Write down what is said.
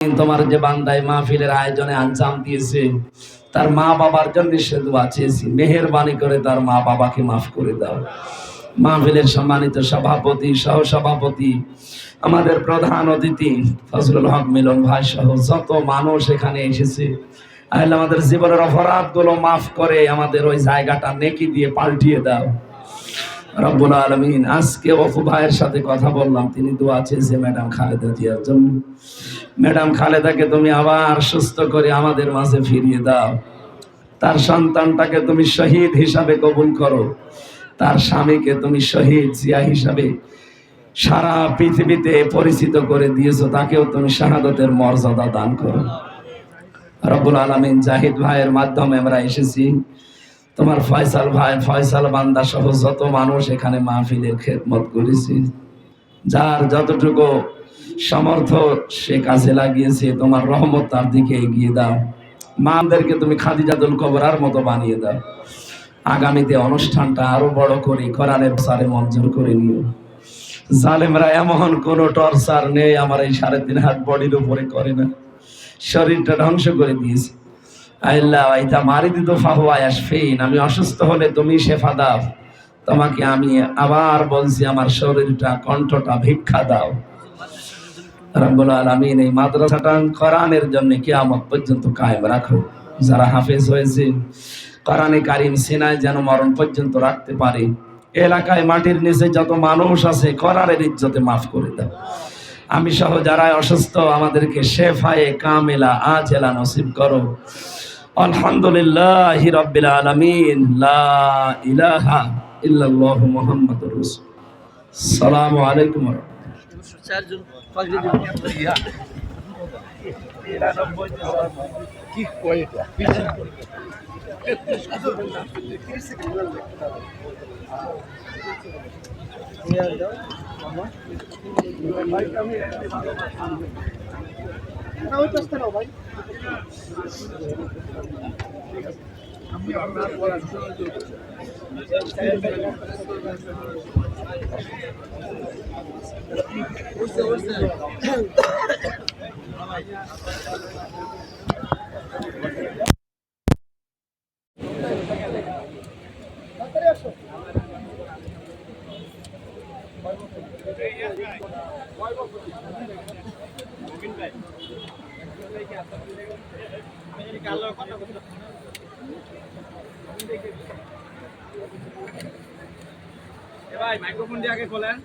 তোমার যে বান্দায় মাহফিলের আয়োজনে আঞ্জাম দিয়েছে, তার মা বাবার জন্য সে দোয়া চেয়েছি। মেহেরবানি করে তার মা বাবাকে মাফ করে দাও। মাহফিলের সম্মানিত সভাপতি সহ সভাপতি আমাদের প্রধান অতিথি, ফজলুল হক মিলন ভাই সহ যত মানুষ এখানে এসেছে, আল্লাহ আমাদের জীবনের অপরাধগুলো মাফ করে আমাদের ওই জায়গাটা নেকি দিয়ে পাল্টিয়ে দাও। রব্বুল আলমিন, আজকে অপু ভাইয়ের সাথে কথা বললাম। তিনি দোয়া চেয়েছে ম্যাডাম খালেদা জিয়ার জন্য। ম্যাডাম খালেদাকে তুমি আবার সুস্থ করে আমাদের মাঝে ফিরিয়ে দাও। তার সন্তানটাকে তুমি শহীদ হিসাবে কবুল করো। তার স্বামীকে তুমি শহীদ জিয়া হিসাবে সারা পৃথিবীতে পরিচিত করে দিয়েছ। তাকেও তুমি শাহাদতের মর্যাদা দান করো। রব্বুল আলমিন, জাহিদ ভাইয়ের মাধ্যমে আমরা এসেছি। তোমার ফয়সাল ভাই, ফয়সাল বান্দা সহ যত মানুষ এখানে মাহফিলের খেদমত করেছি। যার যতটুকু সমর্থ সে কাজে লাগিয়েছে, তোমার রহমত তার দিকে এগিয়ে দাও। মামদেরকে তুমি খাদিজাতুল কবরার মতো বানিয়ে দাও। আগামীতে অনুষ্ঠানটা আরও বড় করে কোরআনের সারে মঞ্জুর করে নিও। জালেমরা এমন কোন টর্চার নেই, আমার এই সাড়ে তিন হাত বডির উপরে করে না। শরীরটা ধ্বংস করে দিয়েছে। আল্লাহ এটা মারি দিত ফাহুয়ায় আসফিন। আমি অসুস্থ হলে তুমি শেফা দাও। তোমাকে আমি আবার বলছি, আমার শরীরটা, কণ্ঠটা ভিক্ষা দাও। রব্বুল আলামিন, এই মাদ্রাসাটা কোরআনের জন্য কিয়ামত পর্যন্ত কায়েম রাখো। যারা হাফেজ হয়েছে, কোরআনে কারিম সিনায় যেন মরণ পর্যন্ত রাখতে পারে। এলাকায় মাটির নিচে যত মানুষ আছে, কোরআনের ইজ্জতে মাফ করে দাও। আমি সহ যারা অসুস্থ, আমাদেরকে শেফায়ে কামেলা, আজেলা নসিব করো। আলহামদুলিল্লাহ রব্বিল আলামিন ইলাহা ইল্লাল্লাহু মুহাম্মাদুর রাসূল। সালামু আলাইকুম কি কয় এটা ভাই মাইক্রোফোন দিয়ে আগে খোলেন